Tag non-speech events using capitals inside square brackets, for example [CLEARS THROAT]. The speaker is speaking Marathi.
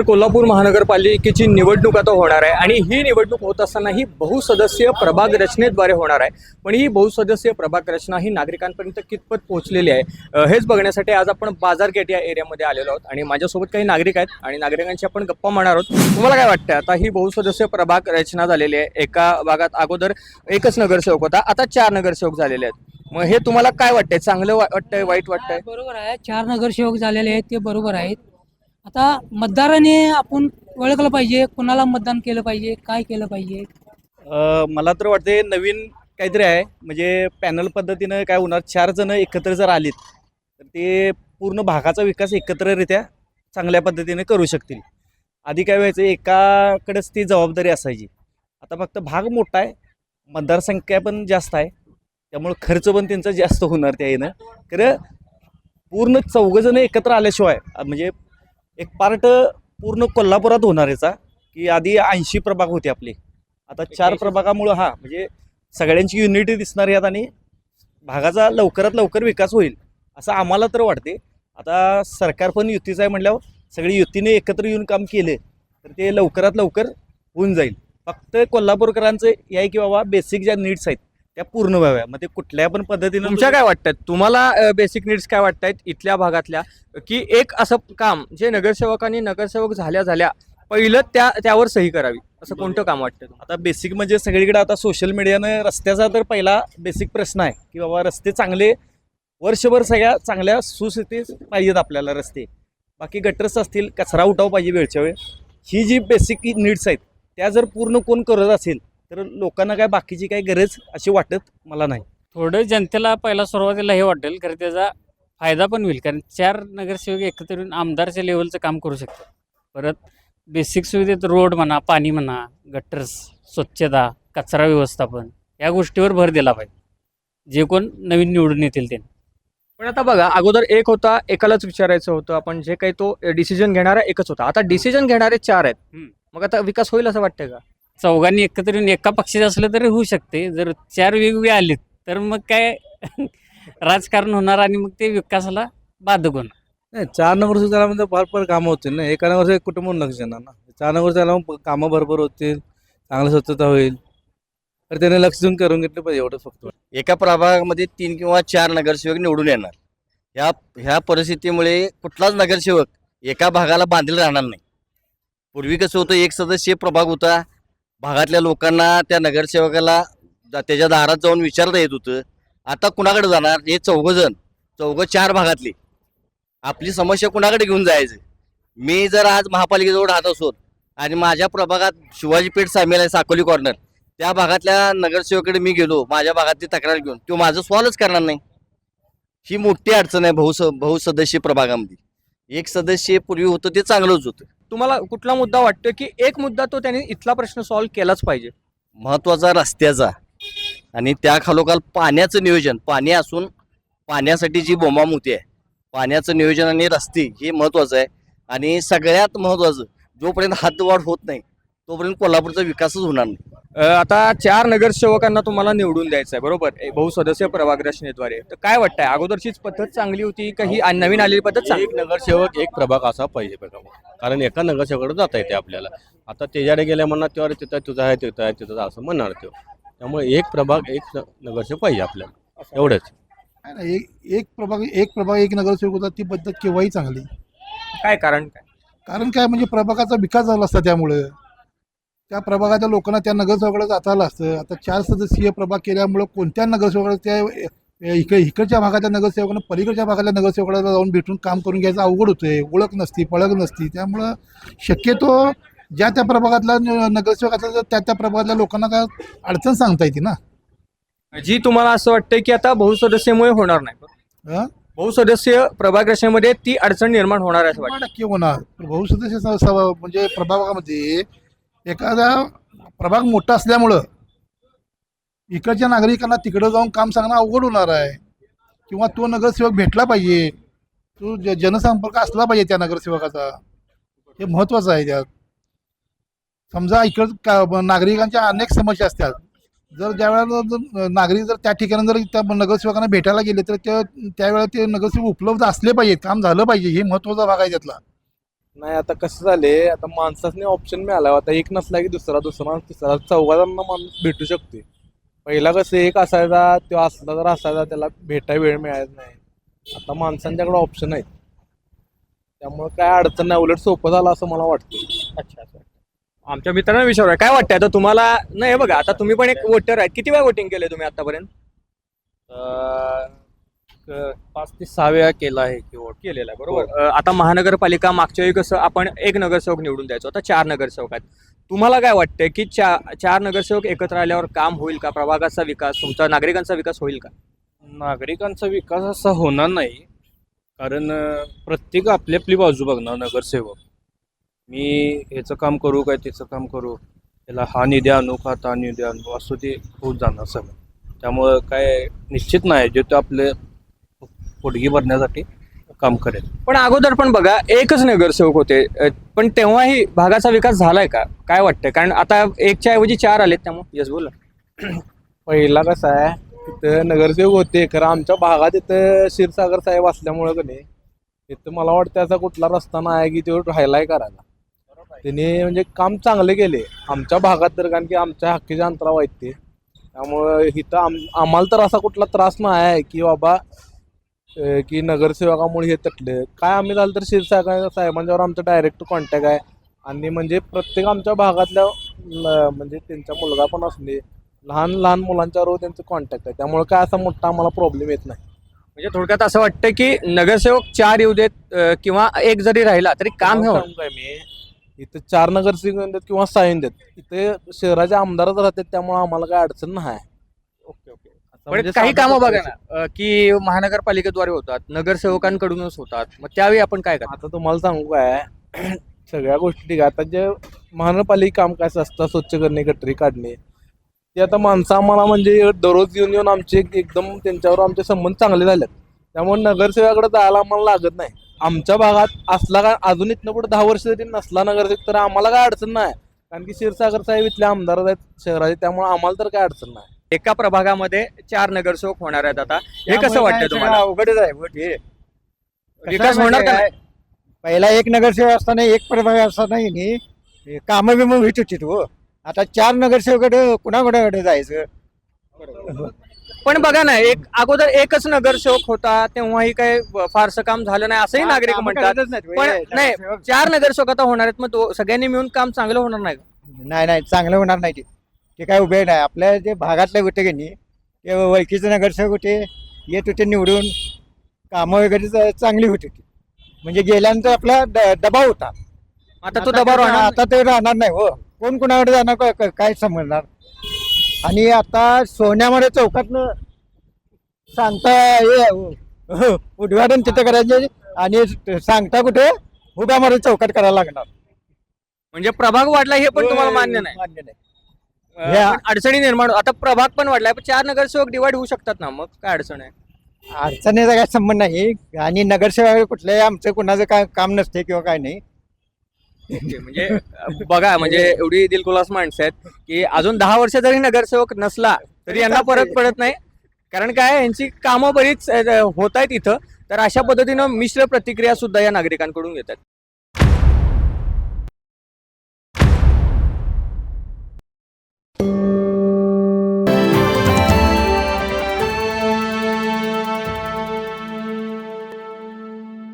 तर कोल्हापूर महानगरपालिकेची निवडणूक आता होणार आहे आणि ही निवडणूक होत असताना ही बहुसदस्यीय प्रभाग रचनेद्वारे होणार आहे. पण ही बहुसदस्यीय प्रभाग रचना ही नागरिकांपर्यंत कितपत पोहोचलेली आहे हेच बघण्यासाठी आज आपण बाजारगेट या एरियामध्ये आलेलो आहोत आणि माझ्यासोबत काही नागरिक आहेत आणि नागरिकांशी आपण गप्पा मारणार आहोत. तुम्हाला काय वाटतं आता ही बहुसदस्यीय प्रभाग रचना झालेली आहे. एका भागात अगोदर एकच नगरसेवक होता आता चार नगरसेवक झालेले आहेत. मग हे तुम्हाला काय वाटतंय? चांगलं वाटतंय? वाईट वाटतंय? बरोबर आहे. चार नगरसेवक झालेले आहेत ते बरोबर आहेत. आता मतदाराने आपण ओळखलं पाहिजे कुणाला मतदान केलं पाहिजे काय केलं पाहिजे? मला तर वाटते नवीन काहीतरी आहे. म्हणजे पॅनल पद्धतीनं काय होणार चार जण एकत्र जर आलीत तर ते पूर्ण भागाचा विकास एकत्ररित्या चांगल्या पद्धतीने करू शकतील. आधी काय व्हायचं एकाकडेच ती जबाबदारी असायची. आता फक्त भाग मोठा आहे मतदारसंख्या पण जास्त आहे. त्यामुळं खर्च पण त्यांचा जास्त होणार त्या येणं खरं पूर्ण चौघंजणं एकत्र आल्याशिवाय म्हणजे एक पार्ट पूर्ण कोल्हापुरात होणार याचा की आधी ऐंशी प्रभाग होते आपले. आता चार प्रभागामुळं हा म्हणजे सगळ्यांची युनिटी दिसणार यात आणि भागाचा लवकरात लवकर विकास होईल असं आम्हाला तर वाटते. आता सरकार पण युतीचं आहे म्हटल्यावर सगळी युतीने एकत्र येऊन काम केले तर ते लवकरात लवकर होऊन जाईल. फक्त कोल्हापूरकरांचं हे आहे की बाबा बेसिक ज्या नीड्स आहेत त्या पूर्ण व्हाव्या. मग ते कुठल्या पण पद्धतीनं तुमच्या काय वाटतात तुम्हाला बेसिक नीड्स काय वाटतायत इथल्या भागातल्या? की एक असं काम जे नगरसेवकांनी नगरसेवक झाल्या झाल्या पहिलं त्या त्यावर सही करावी. असं कोणतं काम वाटतं? आता बेसिक म्हणजे सगळीकडे आता सोशल मीडियानं रस्त्याचा तर पहिला बेसिक प्रश्न आहे की बाबा रस्ते चांगले वर्षभर सगळ्या चांगल्या सुस्थितीत पाहिजेत आपल्याला रस्ते. बाकी गटर्स असतील कचरा उठाव पाहिजे वेळच्या वेळ. ही जी बेसिक नीड्स आहेत त्या जर पूर्ण कोण करत असेल तर लोकांना काय बाकीची काही गरज अशी वाटत मला नाही. थोडं जनतेला पहिला सुरुवातीला हे वाटेल कारण त्याचा फायदा पण होईल. कारण चार नगरसेवक एकत्र येऊन आमदारच्या लेवलचं काम करू शकतात. परत बेसिक सुविधेत रोड म्हणा पाणी म्हणा गटर्स स्वच्छता कचरा व्यवस्थापन या गोष्टीवर भर दिला पाहिजे. जे कोण नवीन निवडून येतील ते. पण आता बघा अगोदर एक होता एकालाच विचारायचं होतं. आपण जे काही तो डिसिजन घेणारा एकच होता. आता डिसिजन घेणारे चार आहेत. मग आता विकास होईल असं वाटतंय का? चौघांनी एकत्र येऊन एका पक्षाचे असलं तरी होऊ शकते. जर चार वेगवेगळे आलेत तर मग काय [LAUGHS] राजकारण होणार आणि मग ते विकासाला बाधक होणार. नाही चार नंबर झाल्यामध्ये भरपूर कामं होतील ना. एका नंबर एक कुटुंब लक्ष येणार ना. चार नंबर झाला कामं भरपूर होतील चांगली स्वच्छता होईल. तर त्याने लक्ष देऊन करून घेतलं पाहिजे एवढं फक्त. एका प्रभागामध्ये तीन किंवा चार नगरसेवक निवडून येणार. ह्या ह्या परिस्थितीमुळे कुठलाच नगरसेवक एका भागाला बांधील राहणार नाही. पूर्वी कसं होतं एक सदस्य प्रभाग होता भागातल्या लोकांना त्या नगरसेवकाला त्याच्या दारात जाऊन विचारता येत होतं. आता कुणाकडे जाणार? हे चौघं जण चौघं चार भागातली. आपली समस्या कुणाकडे घेऊन जायचं? मी जर आज महापालिकेजवळ राहत असोत आणि माझ्या प्रभागात शिवाजी पेठ सामील आहे साकोली कॉर्नर त्या भागातल्या नगरसेवकडे मी गेलो माझ्या भागातली तक्रार घेऊन तो माझं सॉल्वच करणार नाही. ही मोठी अडचण आहे बहुस बहुसदस्यीय प्रभागामध्ये. एक सदस्य पूर्वी होतं ते चांगलंच होतं. तुम्हाला कुठला मुद्दा वाटतो की एक मुद्दा तो त्यांनी इथला प्रश्न सॉल्व्ह केलाच पाहिजे? महत्त्वाचा रस्त्याचा. आणि त्या खालोखाल पाण्याचं नियोजन पाणी असून पाण्यासाठी जी बोंबामुती आहे पाण्याचं नियोजन आणि रस्ते हे महत्त्वाचं आहे. आणि सगळ्यात महत्त्वाचं जोपर्यंत हातवाढ होत नाही तोपर्यंत कोल्हापूरचा विकासच होणार नाही. आता चार नगरसेवकांना तुम्हाला निवडून द्यायचं आहे बरोबर? ए, बहुसदस्य प्रभाग रचनेद्वारे तर काय वाटतंय? अगोदरचीच पद्धत चांगली होती का ही नवीन आलेली पद्धत चांगली? एक नगरसेवक एक प्रभाग असा पाहिजे प्रभाग कारण एका नगरसेवकडे जाता येते आपल्याला. आता त्याच्याकडे गेल्या म्हणणार तेव्हा तिथं तुझं आहे तिथं आहे तिथं आहे असं म्हणणार तो. त्यामुळे एक प्रभाग एक नगरसेवक पाहिजे आपल्याला. एवढंच. नाही, नाही, एक एक प्रभाग एक प्रभाग एक नगरसेवक होता ती पद्धत केव्हाही चांगली. काय कारण काय? कारण काय म्हणजे प्रभागाचा विकास झाला असता त्यामुळं. त्या प्रभागाच्या लोकांना त्या नगरसेवकाकडे जाता आलं असतं. आता चार सदस्यीय प्रभाग केल्यामुळं कोणत्या नगरसेवकाला त्या अ, इक इकडच्या भागाच्या नगरसेवकांना पलीकडच्या भागातल्या नगरसेवकाला जाऊन भेटून काम करून घ्यायचं अवघड होतंय. ओळख नसती पळख नसती. त्यामुळं शक्यतो ज्या त्या प्रभागातला न- नगरसेवक असला तर त्या त्या प्रभागातल्या लोकांना काय अडचण सांगता येते ना? जी तुम्हाला असं वाटतंय की आता बहुसदस्यमुळे होणार नाही? बहुसदस्य प्रभाग रचनेमध्ये ती अडचण निर्माण होणार आहे असं वाटतं टक्के होणार. बहुसदस्य म्हणजे प्रभागामध्ये एखादा प्रभाग मोठा असल्यामुळं इकडच्या नागरिकांना तिकडं जाऊन काम सांगणं अवघड होणार आहे. किंवा तो नगरसेवक भेटला पाहिजे. तो ज जनसंपर्क असला पाहिजे त्या नगरसेवकाचा. हे महत्त्वाचं आहे त्यात. समजा इकड का नागरिकांच्या अनेक समस्या असतात. जर ज्यावेळेला जर नागरिक जर त्या ठिकाणी जर त्या नगरसेवकांना भेटायला गेले तर त्यावेळेला ते नगरसेवक उपलब्ध असले पाहिजेत काम झालं पाहिजे. हे महत्त्वाचा भाग आहे त्यातला. नाही आता कसं झाले आता माणसाने ऑप्शन मिळाला. आता एक नसला की दुसरा दुसरा तिसरा चौघांना माणूस भेटू शकते पहिला कसं एक असायचा तो असला तर असायचा त्याला भेटाय वेळ मिळायच नाही. आता माणसांच्याकडे ऑप्शन आहेत. त्यामुळे काय अडचण नाही. उलट सोपं झालं असं मला वाटतं. अच्छा अच्छा. आमच्या मित्रांना विचारूया. काय वाटतंय? आता तुम्हाला नाही हे बघा आता तुम्ही पण एक वोटर आहे किती वेळा वोटिंग केले तुम्ही आतापर्यंत? पाच ते सहा वेळा केला आहे की वोट केलेला आहे बरोबर. अ, आता महानगरपालिका मागच्या वेळी कसं आपण एक नगरसेवक निवडून द्यायचो. आता चार नगरसेवक आहेत. तुम्हाला काय वाटतंय की चा चार नगरसेवक एकत्र आल्यावर काम होईल का? प्रभागाचा विकास तुमचा नागरिकांचा विकास होईल का? नागरिकांचा विकास असा होणार नाही. कारण प्रत्येक आपली आपली बाजू बघणार नगरसेवक. मी ह्याचं काम करू काय त्याचं काम करू? त्याला हा निधी आणू का ता निधी आणू? असं ते होत जाणार सगळं. त्यामुळं काय निश्चित नाही जे तो आपले पोटगी भरण्यासाठी. काम करेल. पण अगोदर पण बघा एकच नगरसेवक होते. अ, पण तेव्हाही भागाचा विकास झालाय का? काय वाटतंय? कारण आता एकच्या ऐवजी चार आलेत त्यामुळे. यस बोला. पहिला कसं आहे तिथं नगरसेवक होते. खरं आमच्या भागात इथं क्षीरसागर साहेब असल्यामुळं का नाही इथं मला वाटतं त्याचा कुठला रस्ता नाही आहे की तो राहिलाय करायला. त्यांनी म्हणजे काम चांगले केले. आमच्या भागात तर कारण की आमच्या हक्कीच्या अंतरावर आहेत ते. त्यामुळं इथं आम आम्हाला तर असा कुठला त्रास नाही आहे की बाबा की नगरसेवकामुळे हे तटले. काय आम्ही झालं तर क्षीरसागर साहेबांच्यावर आमचा डायरेक्ट कॉन्टॅक्ट आहे. आणि म्हणजे प्रत्येक आमच्या भागातल्या म्हणजे त्यांचा मुलगा पण असले लहान लहान मुलांच्यावर त्यांचं कॉन्टॅक्ट आहे. त्यामुळे काय असा मोठा आम्हाला प्रॉब्लेम येत नाही. म्हणजे थोडक्यात असं वाटतं की नगरसेवक चार येऊ देत किंवा एक जरी राहिला तरी काम हे काय मी? इथं चार नगरसेवक येतात किंवा सहा येतात इथे शहराचे आमदारच राहतात त्यामुळे आम्हाला काय अडचण नाही. ओके. पण म्हणजे काही साधा कामं बघा ना अ, की महानगरपालिकेद्वारे होतात नगरसेवकांकडूनच होतात. मग त्यावेळी आपण काय करतो आता तुम्हाला सांगू काय [CLEARS THROAT] सगळ्या गोष्टी ठीक आहे. आता जे महानगरपालिका काम काय असतं स्वच्छ करणे गटरी काढणे ते आता माणसं आम्हाला म्हणजे दररोज येऊन येऊन आमचे एक- एकदम त्यांच्यावर आमचे संबंध चांगले झालेत. त्यामुळे नगरसेवकाकडे जायला आम्हाला लागत नाही. आमच्या भागात असला का अजून इथनं पुढे दहा वर्ष जरी नसला नगरसेवक तर आम्हाला काय अडचण नाही. कारण की क्षीरसागर साहेब इथले आमदार आहेत शहराचे त्यामुळे आम्हाला तर काय अडचण नाही. एका प्रभागामध्ये चार नगरसेवक होणार आहेत आता. हे कसं वाटतंय तुम्हाला? अवघडच आहे हे. विकास होणार का नाही? पहिला एक नगरसेवक असताना एक प्रभाग असताना नाही कामं बिमं होत होती हो आता चार नगरसेवकडे कुणाकुणाकडे जायचं? पण बघा ना एक अगोदर एकच नगरसेवक होता तेव्हाही काही फारसं काम झालं नाही असंही नागरिक कामं म्हणतात. करतच नाहीत, पण नाही नगरसेवक. चार नगरसेवक आता होणार आहेत मग तो सगळ्यांनी मिळून काम चांगलं होणार नाही का? नाही नाही चांगलं होणार नाही ते. ते काय उभे नाही. आपल्या जे भागातले होते की नाही ते वैकीचे नगरसेवक होते येत होते निवडून कामं वगैरे चांगली होती ती म्हणजे गेल्यानंतर आपला दबाव होता. आता तो दबाव राहणार आता ते राहणार नाही हो. कोण कुणाकडे जाणार काय- समजणार? आणि आता सोन्यामध्ये चौकातनं सांगता हे हो, [LAUGHS] उद्घाटन तिथे करायचे आणि सांगता कुठे उभ्यामध्ये चौकात करायला लागणार. म्हणजे प्रभाग वाढला हे पण तुम्हाला मान्य नाही. मान्य नाही. या- पण अडचणी निर्माण आता प्रभाग पण वाढलाय पण चार नगरसेवक डिवाइड होऊ शकतात ना मग? काय अडचण आहे? अडचणीचा काय संबंध नाही. आणि नगरसेवक कुठल्याही आमचं कुणाचं काय काम नसते किंवा काय नाही. ओके, म्हणजे अं, बघा म्हणजे एवढी दिलखुलास माणसं आहेत की अजून दहा वर्ष जरी नगरसेवक नसला तरी यांना परत पडत नाही. कारण काय यांची कामं बरीच होत आहेत इथं. तर अशा पद्धतीनं मिश्र प्रतिक्रिया सुद्धा या नागरिकांकडून येतात.